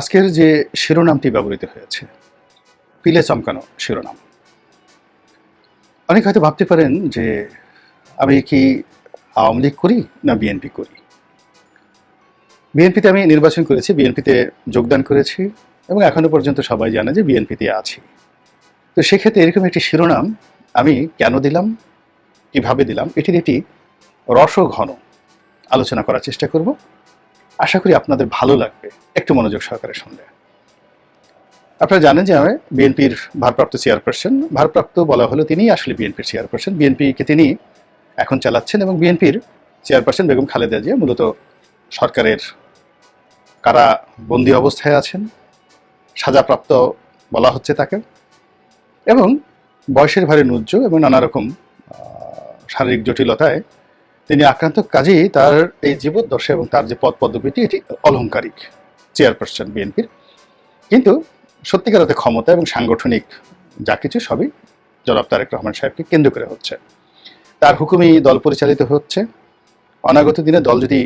আজকের যে শিরোনামটি ব্যবহৃত হয়েছে, পিলে চমকানো শিরোনাম। অনেক হয়তো ভাবতে পারেন যে আমি কি আওয়ামী লীগ করি না বিএনপি করি? বিএনপিতে আমি নির্বাচন করেছি, বিএনপিতে যোগদান করেছি এবং এখনও পর্যন্ত সবাই জানে যে বিএনপিতে আছি। তো সেক্ষেত্রে এরকম একটি শিরোনাম আমি কেন দিলাম, কীভাবে দিলাম, এটির একটি রসঘন আলোচনা করার চেষ্টা করব। আশা করি আপনাদের ভালো লাগবে। একটু মনোযোগ সহকারে শুনলে। আপনারা জানেন যে আমি বিএনপির ভারপ্রাপ্ত চেয়ারপারসন। ভারপ্রাপ্ত বলা হলো তিনিই আসলে বিএনপির চেয়ারপারসন। বিএনপিকে তিনি এখন চালাচ্ছেন এবং বিএনপির চেয়ারপারসন বেগম খালেদা জিয়া মূলত সরকারের কারা বন্দি অবস্থায় আছেন, সাজাপ্রাপ্ত বলা হচ্ছে তাকে এবং বয়সের ভারে নুজ্জ এবং নানা রকম শারীরিক জটিলতায় তিনি আক্রান্ত কাজেই তার এই জীবদ্দশা এবং তার যে পদ পদবীটি, এটি অলংকারিক চেয়ারপারসন বিএনপির। কিন্তু সত্যিকার অর্থে ক্ষমতা এবং সাংগঠনিক যা কিছু সবই জনাব তারেক রহমান সাহেবকে কেন্দ্র করে হচ্ছে। তার হুকুমেই দল পরিচালিত হচ্ছে। অনাগত দিনে দল যদি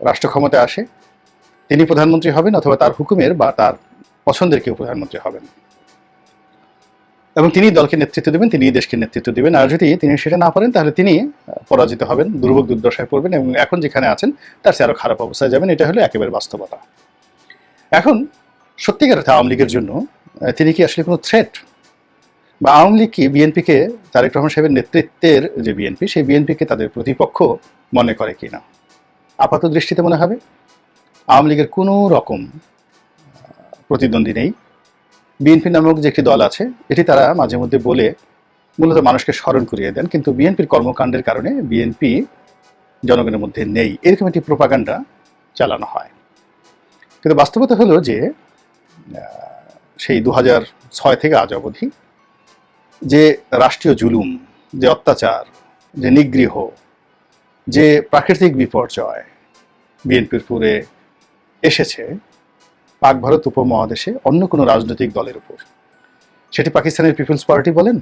রাষ্ট্র ক্ষমতায় আসে, তিনি প্রধানমন্ত্রী হবেন অথবা তার হুকুমের বা তার পছন্দের কেউ প্রধানমন্ত্রী হবেন। এবং তিনি দলকে নেতৃত্ব দেবেন, তিনি দেশকে নেতৃত্ব দেবেন। আর যদি তিনি সেটা না পারেন, তাহলে তিনি পরাজিত হবেন, দুর্ভোগ দুর্দশায় পড়বেন এবং এখন যেখানে আছেন, তার চেয়ে আরও খারাপ অবস্থায় যাবেন। এটা হলো একেবারে বাস্তবতা। এখন, সত্যিকার অর্থে আওয়ামী লীগের জন্য তিনি কি আসলে কোনো থ্রেট বা আওয়ামী লীগ কি বিএনপিকে, তারেক রহমান সাহেবের নেতৃত্বের যে বিএনপি, সেই বিএনপিকে তাদের প্রতিপক্ষ মনে করে কি না আপাত দৃষ্টিতে মনে হবে। আওয়ামী লীগের কোনো রকম প্রতিদ্বন্দ্বী নেই। বিএনপি নামক যে একটি দল আছে এটি তারা মাঝে মধ্যে বলে মূলত মানুষকে স্মরণ করিয়ে দেন। কিন্তু বিএনপির কর্মকাণ্ডের কারণে বিএনপি জনগণের মধ্যে নেই। এরকম একটি প্রোপাগান্ডা চালানো হয়। কিন্তু বাস্তবতা হলো যে সেই দু ছয় থেকে আজ অবধি যে রাষ্ট্রীয় জুলুম যে অত্যাচার যে নিগৃহ যে প্রাকৃতিক বিপর্যয় বিএনপির পুরে এসেছে পাক ভারত উপমহাদেশে অন্য কোনো রাজনৈতিক দলের উপর। সেটি পাকিস্তানের পিপলস পার্টি বলেন,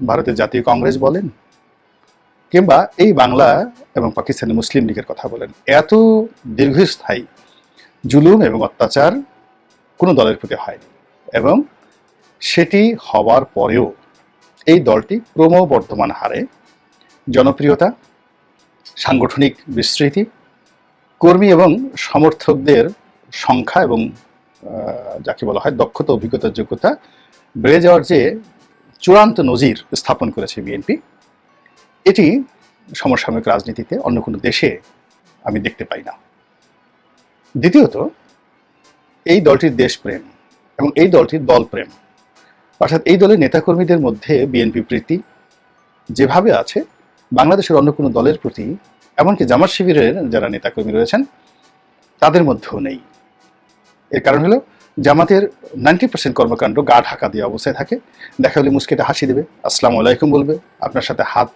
ভারতের জাতীয় কংগ্রেস বলেন, কিংবা এই বাংলা এবং পাকিস্তানের মুসলিম লীগের কথা বলেন। এত দীর্ঘস্থায়ী জুলুম এবং অত্যাচার কোনো দলের প্রতি হয়নি এবং সেটি হওয়ার পরেও এই দলটি ক্রমবর্ধমান হারে জনপ্রিয়তা, সাংগঠনিক বিস্তৃতি, কর্মী এবং সমর্থকদের সংখ্যা এবং যাকে বলা হয় দক্ষতা অভিজ্ঞতার যোগ্যতা, বেড়ে যাওয়ার যে চূড়ান্ত নজির স্থাপন করেছে বিএনপি এটি সমসাময়িক রাজনীতিতে অন্য কোনো দেশে আমি দেখতে পাই না। দ্বিতীয়ত, এই দলটির দেশপ্রেম এবং এই দলটির দলপ্রেম, অর্থাৎ এই দলের নেতাকর্মীদের মধ্যে বিএনপি প্রীতি যেভাবে আছে, বাংলাদেশের অন্য কোনো দলের প্রতি, এমনকি জামাত শিবিরের যারা নেতাকর্মী রয়েছেন, তাদের মধ্যেও নেই। এর কারণ হলো জামাতের নাইনটি পার্সেন্ট কর্মকাণ্ড গা ঢাকা দিয়ে অবস্থায় থাকে। দেখা হলে মুসকেটা হাসি দেবে। আসসালামু আলাইকুম বলবে। আপনার সাথে হাত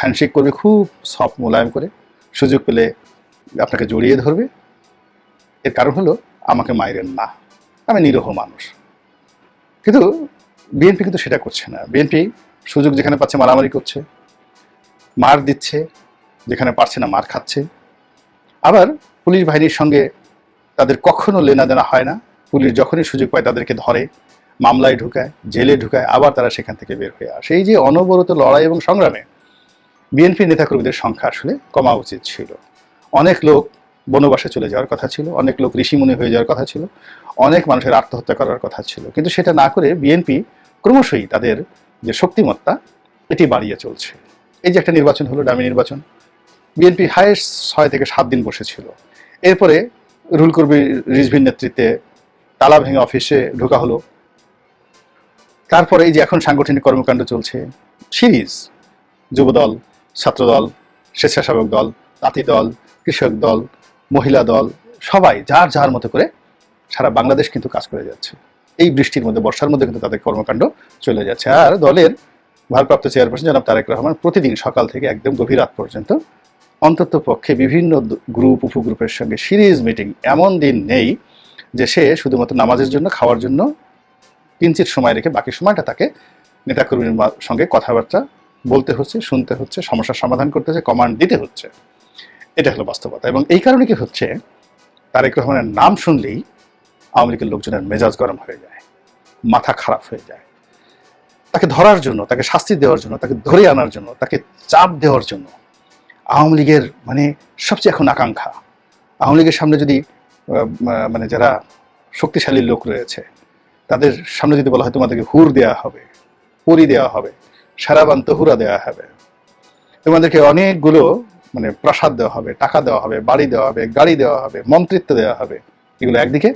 হ্যান্ডশেক করবে খুব সফট মোলায়েম করে। সুযোগ পেলে আপনাকে জড়িয়ে ধরবে। এর কারণ হলো আমাকে মাইরেন না। আমি নিরহ মানুষ। কিন্তু বিএনপি কিন্তু সেটা করছে না। বিএনপি সুযোগ যেখানে পাচ্ছে মারামারি করছে। মার দিচ্ছে, যেখানে পারছে না মার খাচ্ছে। আবার পুলিশ বাহিনীর সঙ্গে তাদের কখনো লেনাদেনা হয় না। পুলিশ যখনই সুযোগ পায় তাদেরকে ধরে মামলায় ঢুকায় জেলে ঢুকায় আবার তারা সেখান থেকে বের হয়ে আসে। এই যে অনবরত লড়াই এবং সংগ্রামে বিএনপি নেতাকর্মীদের সংখ্যা আসলে কমা উচিত ছিল। অনেক লোক বনবাসে চলে যাওয়ার কথা ছিল অনেক লোক ঋষিমুনি হয়ে যাওয়ার কথা ছিল অনেক মানুষের আত্মহত্যা করার কথা ছিল। কিন্তু সেটা না করে বিএনপি ক্রমশই তাদের যে শক্তিমত্তা এটি বাড়িয়ে চলছে। এই যে একটা নির্বাচন হলো ডামি নির্বাচন। বিএনপি হায়েস্ট ছয় থেকে সাত দিন বসেছিল। এরপরে রুল কর্মী রিজভির নেতৃত্বে, তালা ভেঙে অফিসে ঢোকা হলো। তারপরে এই যে এখন সাংগঠনিক কর্মকাণ্ড চলছে, সিরিজ, যুবদল, ছাত্রদল, স্বেচ্ছাসেবক দল, তাঁতি দল, কৃষক দল, মহিলা দল, সবাই যার যার মতো করে সারা বাংলাদেশ কিন্তু কাজ করে যাচ্ছে। এই বৃষ্টির মধ্যে, বর্ষার মধ্যে কিন্তু তাদের কর্মকাণ্ড চলে যাচ্ছে। আর দলের ভারপ্রাপ্ত চেয়ারপারসন জনাব তারেক রহমান প্রতিদিন সকাল থেকে একদম গভীর রাত পর্যন্ত অন্তত পক্ষে বিভিন্ন গ্রুপ উপগ্রুপের সঙ্গে সিরিজ মিটিং এমন দিন নেই যে সে শুধুমাত্র নামাজের জন্য, খাওয়ার জন্য কিঞ্চিত সময় রেখে বাকি সময়টা তাকে নেতাকর্মীর সঙ্গে কথাবার্তা বলতে হচ্ছে, শুনতে হচ্ছে, সমস্যার সমাধান করতে হচ্ছে কমান্ড দিতে হচ্ছে। এটা হলো বাস্তবতা এবং এই কারণে কি হচ্ছে, তারেক রহমানের নাম শুনলেই আওয়ামী লীগের লোকজনের মেজাজ গরম হয়ে যায়, মাথা খারাপ হয়ে যায়। তাকে ধরার জন্য, তাকে শাস্তি দেওয়ার জন্য, তাকে ধরে আনার জন্য, তাকে চাপ দেওয়ার জন্য আওয়ামী লীগের মানে সবচেয়ে এখন আকাঙ্ক্ষা। আওয়ামী লীগের সামনে যদি মানে যারা শক্তিশালী লোক রয়েছে, তাদের সামনে যদি বলা হয় তোমাদেরকে হুর দেওয়া হবে, পরি দেওয়া হবে, সারাবান তহুরা দেওয়া হবে, তোমাদেরকে অনেকগুলো মানে প্রসাদ দেওয়া হবে, টাকা দেওয়া হবে, বাড়ি দেওয়া হবে, গাড়ি দেওয়া হবে, মন্ত্রিত্ব দেওয়া হবে, এগুলো একদিকে।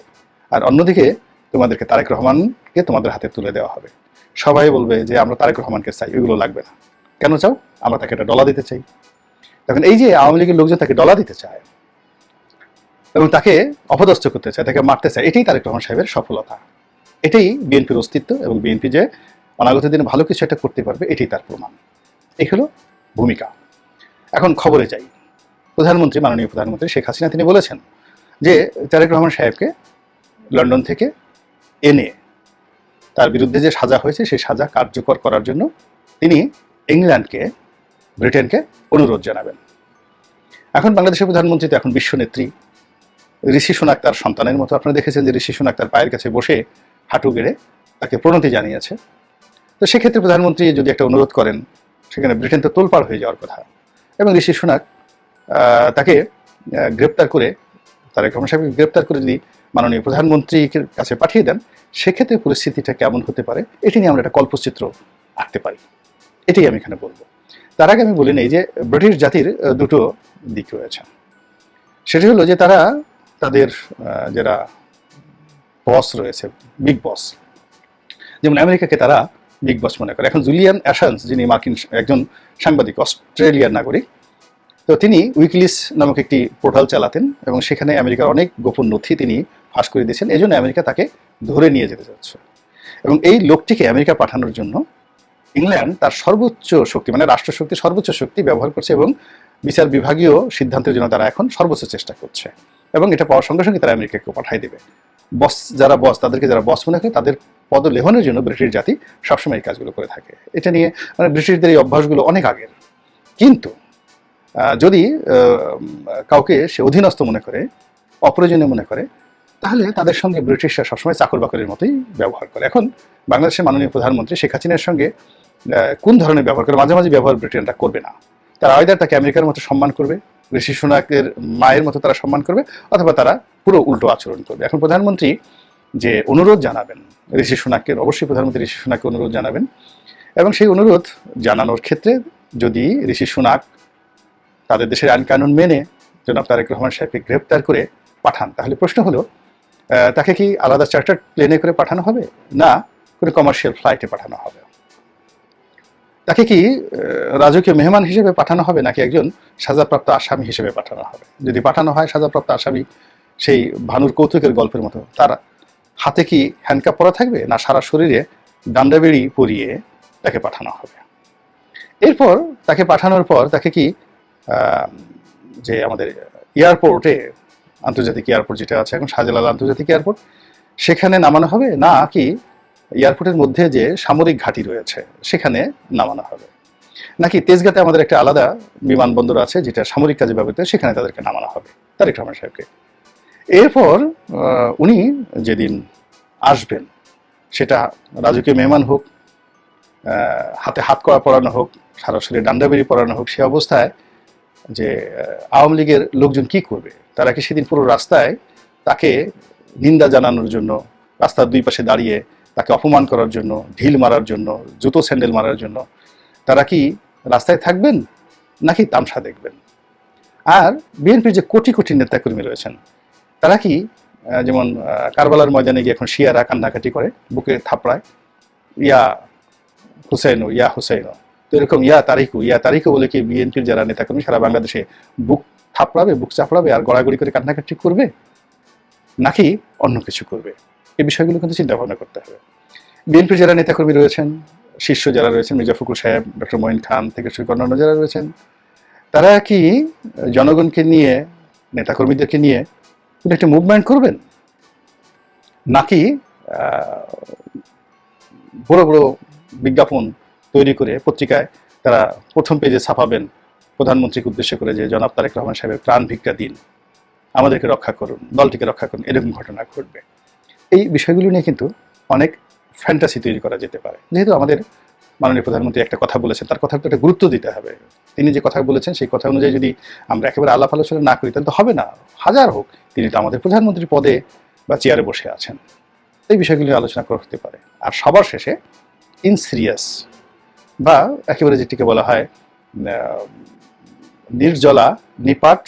আর অন্যদিকে তোমাদেরকে তারেক রহমানকে তোমাদের হাতে তুলে দেওয়া হবে। সবাই বলবে যে, আমরা তারেক রহমানকে চাই। এগুলো লাগবে না। কেন চাও? আমরা তাকে একটা ডলা দিতে চাই। তখন এই যে আওয়ামী লীগের লোকজন তাকে ডলা দিতে চায় এবং তাকে অপদস্থ করতে চায়, তাকে মারতে চায়, এটাই তারেক রহমান সাহেবের সফলতা। এটাই বিএনপির অস্তিত্ব এবং বিএনপি যে অনাগত দিনে ভালো কিছু একটা করতে পারবে, এটাই তার প্রমাণ। এই হলো ভূমিকা। এখন খবরে যাই। প্রধানমন্ত্রী, মাননীয় প্রধানমন্ত্রী শেখ হাসিনা, তিনি বলেছেন যে তারেক রহমান সাহেবকে লন্ডন থেকে এনে তার বিরুদ্ধে যে সাজা হয়েছে, সেই সাজা কার্যকর করার জন্য তিনি ইংল্যান্ডকে ব্রিটেনকে অনুরোধ জানাবেন। এখন বাংলাদেশের প্রধানমন্ত্রী তো এখন বিশ্বনেত্রী। ঋষি সোনাক তার সন্তানের মতো। আপনারা দেখেছেন যে ঋষি সোনাক তার পায়ের কাছে বসে হাঁটু গেড়ে তাকে প্রণতি জানিয়েছে। তো সেক্ষেত্রে প্রধানমন্ত্রী যদি একটা অনুরোধ করেন, সেখানে ব্রিটেন তো তোলপাড় হয়ে যাওয়ার কথা। এবং ঋষি সোনাক তাকে গ্রেপ্তার করে, তারেক রহমান গ্রেপ্তার করে যদি মাননীয় প্রধানমন্ত্রীর কাছে পাঠিয়ে দেন, সেক্ষেত্রে পরিস্থিতিটা কেমন হতে পারে, এটি নিয়ে আমরা একটা কল্পচিত্র আঁকতে পারি। এটাই আমি এখানে বলব। তার আগে আমি বলি নেই যে ব্রিটিশ জাতির দুটো দিক রয়েছে। সেটি হলো যে তারা তাদের যারা বস রয়েছে, বিগ বস, যেমন আমেরিকাকে তারা বিগ বস মনে করে। এখন জুলিয়ান অ্যাশান্স, যিনি মার্কিন একজন সাংবাদিক, অস্ট্রেলিয়ার নাগরিক, তো তিনি উইকলিস নামক একটি পোর্টাল চালাতেন এবং সেখানে আমেরিকার অনেক গোপন নথি তিনি ফাঁস করে দিয়েছেন। এই জন্য আমেরিকা তাকে ধরে নিয়ে যেতে চাচ্ছে। এবং এই লোকটিকে আমেরিকা পাঠানোর জন্য ইংল্যান্ড তার সর্বোচ্চ শক্তি মানে রাষ্ট্রশক্তি সর্বোচ্চ শক্তি ব্যবহার করছে এবং বিচার বিভাগীয় সিদ্ধান্তের জন্য তারা এখন সর্বোচ্চ চেষ্টা করছে। এবং এটা পাওয়ার সঙ্গে সঙ্গে তারা আমেরিকাকে পাঠাই দেবে। বস, যারা বস, তাদেরকে যারা বস মনে করে তাদের পদ পদলেহনের জন্য ব্রিটিশ জাতি সবসময় এই কাজগুলো করে থাকে। এটা নিয়ে মানে ব্রিটিশদের এই অভ্যাসগুলো অনেক আগের। কিন্তু যদি কাউকে সে অধীনস্থ মনে করে, অপ্রয়োজনীয় মনে করে, তাহলে তাদের সঙ্গে ব্রিটিশরা সবসময় চাকর বাকরের মতোই ব্যবহার করে। এখন বাংলাদেশের মাননীয় প্রধানমন্ত্রী শেখ হাসিনার সঙ্গে কোন ধরনের ব্যবহার করে মাঝে মাঝে ব্যবহার ব্রিটেনরা করবে না। তারা আয়দার তাকে আমেরিকার মতো সম্মান করবে, ঋষি সোনাকের মায়ের মতো তারা সম্মান করবে, অথবা তারা পুরো উল্টো আচরণ করবে। এখন প্রধানমন্ত্রী যে অনুরোধ জানাবেন, ঋষি সোনাককে অবশ্যই প্রধানমন্ত্রী ঋষি সোনাককে অনুরোধ জানাবেন, এবং সেই অনুরোধ জানানোর ক্ষেত্রে যদি ঋষি সোনাক তাদের দেশের আইন কানুন মেনে জনাব তারেক রহমান সাহেবকে গ্রেপ্তার করে পাঠান, তাহলে প্রশ্ন হলো তাকে কি আলাদা চার্টার প্লেনে করে পাঠানো হবে? না, কোনো কমার্শিয়াল ফ্লাইটে পাঠানো হবে। তাকে কি রাজকীয় মেহমান হিসেবে পাঠানো হবে নাকি একজন সাজাপ্রাপ্ত আসামি হিসেবে পাঠানো হবে? যদি পাঠানো হয় সাজাপ্রাপ্ত আসামি, সেই ভানুর কৌতুকের গল্পের মতো, তার হাতে কি হ্যান্ডকাপ পরা থাকবে না সারা শরীরে ডান্ডাবেড়ি পরিয়ে তাকে পাঠানো হবে? এরপর তাকে পাঠানোর পর তাকে কি যে আমাদের এয়ারপোর্টে, আন্তর্জাতিক এয়ারপোর্ট যেটা আছে এখন, শাহজালাল আন্তর্জাতিক এয়ারপোর্ট, সেখানে নামানো হবে? না কি এয়ারপোর্টের মধ্যে যে সামরিক ঘাঁটি রয়েছে, সেখানে নামানো হবে। নাকি তেজগাতে আমাদের একটা আলাদা বিমানবন্দর আছে, যেটা সামরিক কাজে ব্যবহৃত, সেখানে তাদেরকে নামানো হবে? তারেক রহমান সাহেবকে। এরপর উনি যেদিন আসবেন, সেটা রাজকীয় মেহমান হোক হাতে হাত করা পরানো হোক সারা শরীরে ডান্ডাবেরি পড়ানো হোক, সে অবস্থায় যে আওয়ামী লীগের লোকজন কি করবে? তারা কি সেদিন পুরো রাস্তায় তাকে নিন্দা জানানোর জন্য রাস্তার দুই পাশে দাঁড়িয়ে তাকে অপমান করার জন্য, ঢিল মারার জন্য, জুতো স্যান্ডেল মারার জন্য, তারা কি রাস্তায় থাকবেন নাকি তামসা দেখবেন? আর বিএনপির যে কোটি কোটি নেতাকর্মী রয়েছেন, তারা কি যেমন কারবালার ময়দানে গিয়ে এখন শিয়ারা কান্নাকাটি করে, বুকে থাপড়ায়, ইয়া হুসেনও ইয়া হুসেনও তো এরকম ইয়া তারিকু ইয়া তারিকু বলে কি বিএনপির যারা নেতাকর্মী, সারা বাংলাদেশে বুক থাপড়াবে, বুক চাপড়াবে, আর গড়াগড়ি করে কান্নাকাটি করবে? নাকি অন্য কিছু করবে? এই বিষয়গুলো কিন্তু চিন্তা ভাবনা করতে হবে। বিএনপির যারা নেতাকর্মী রয়েছেন, শীর্ষ যারা রয়েছেন, মির্জা ফখরুল সাহেব, ডক্টর মঈন খান থেকে শুরু করে অন্যান্য যারা রয়েছেন, তারা কি জনগণকে নিয়ে, নেতাকর্মীদেরকে নিয়ে কোনো একটা মুভমেন্ট করবেন? নাকি বড় বড় বিজ্ঞাপন তৈরি করে পত্রিকায় তারা প্রথম পেজে ছাপাবেন, প্রধানমন্ত্রীকে উদ্দেশ্য করে যে, জনাব তারেক রহমান সাহেবের প্রাণ ভিক্ষা দিন। আমাদেরকে রক্ষা করুন, দলটিকে রক্ষা করুন। এরকম ঘটনা ঘটবে। এই বিষয়গুলো নিয়ে কিন্তু অনেক ফ্যান্টাসি তৈরি করা যেতে পারে। যেহেতু আমাদের মাননীয় প্রধানমন্ত্রী একটা কথা বলেছেন, তার কথার তো একটা গুরুত্ব দিতে হবে। তিনি যে কথা বলেছেন, সেই কথা অনুযায়ী যদি আমরা একেবারে আলাপ আলোচনা না করি, তাহলে তো হবে না। হাজার হোক, তিনি তো আমাদের প্রধানমন্ত্রী পদে বা চেয়ারে বসে আছেন। এই বিষয়গুলি আলোচনা করা হতে পারে। আর সবার শেষে ইন সিরিয়াস বা একেবারে যেটিকে বলা হয় নির্জলা, নিপাট,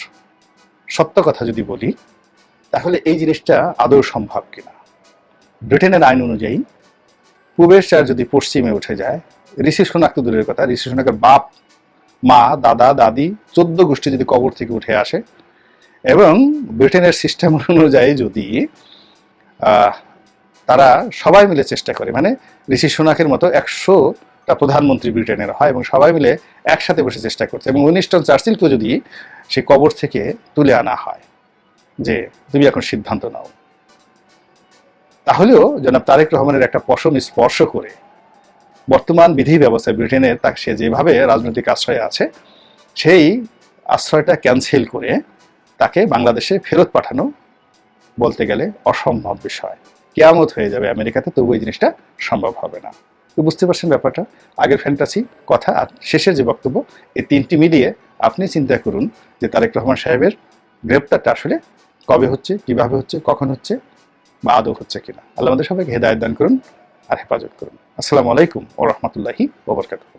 সত্য কথা যদি বলি, তাহলে এই জিনিসটা আদৌ সম্ভব কিনা? ব্রিটেনের আইন অনুযায়ী পূবের চার যদি পশ্চিমে উঠে যায়, ঋষি সোনাক তো দূরের কথা, ঋষি সোনাকের বাপ, মা, দাদা, দাদি, চোদ্দ গোষ্ঠী যদি কবর থেকে উঠে আসে, এবং ব্রিটেনের সিস্টেম অনুযায়ী যদি তারা সবাই মিলে চেষ্টা করে মানে ঋষি সোনাকের মতো একশোটা প্রধানমন্ত্রী ব্রিটেনের হয় এবং সবাই মিলে একসাথে বসে চেষ্টা করছে, এবং উইনিস্টন চার্চিলকে যদি সেই কবর থেকে তুলে আনা হয়, যে তুমি এখন সিদ্ধান্ত নাও। তাহলেও জনাব তারেক রহমানের একটা পশম স্পর্শ করে বর্তমান বিধি ব্যবস্থায় ব্রিটেনের তা সে যেভাবে রাজনৈতিক আশ্রয়ে আছে, সেই আশ্রয়টা ক্যান্সেল করে তাকে বাংলাদেশে ফেরত পাঠানো বলতে গেলে অসম্ভব বিষয়। কেয়ামত হয়ে যাবে আমেরিকাতে, তবু এই জিনিসটা সম্ভব হবে না। তো বুঝতে পারছেন ব্যাপারটা? আগের ফ্যান্টাসি কথা আর শেষের যে বক্তব্য, এই তিনটি মিলিয়ে আপনি চিন্তা করুন যে তারেক রহমান সাহেবের গ্রেপ্তারটা আসলে কবে হচ্ছে, কীভাবে হচ্ছে, কখন হচ্ছে বা আদৌ হচ্ছে কিনা। আল্লাহ আমাদের সবাইকে হেদায়ত দান করুন আর হেফাজত করুন। আসসালামু আলাইকুম ও রহমতুল্লাহি ওবরকাতুহ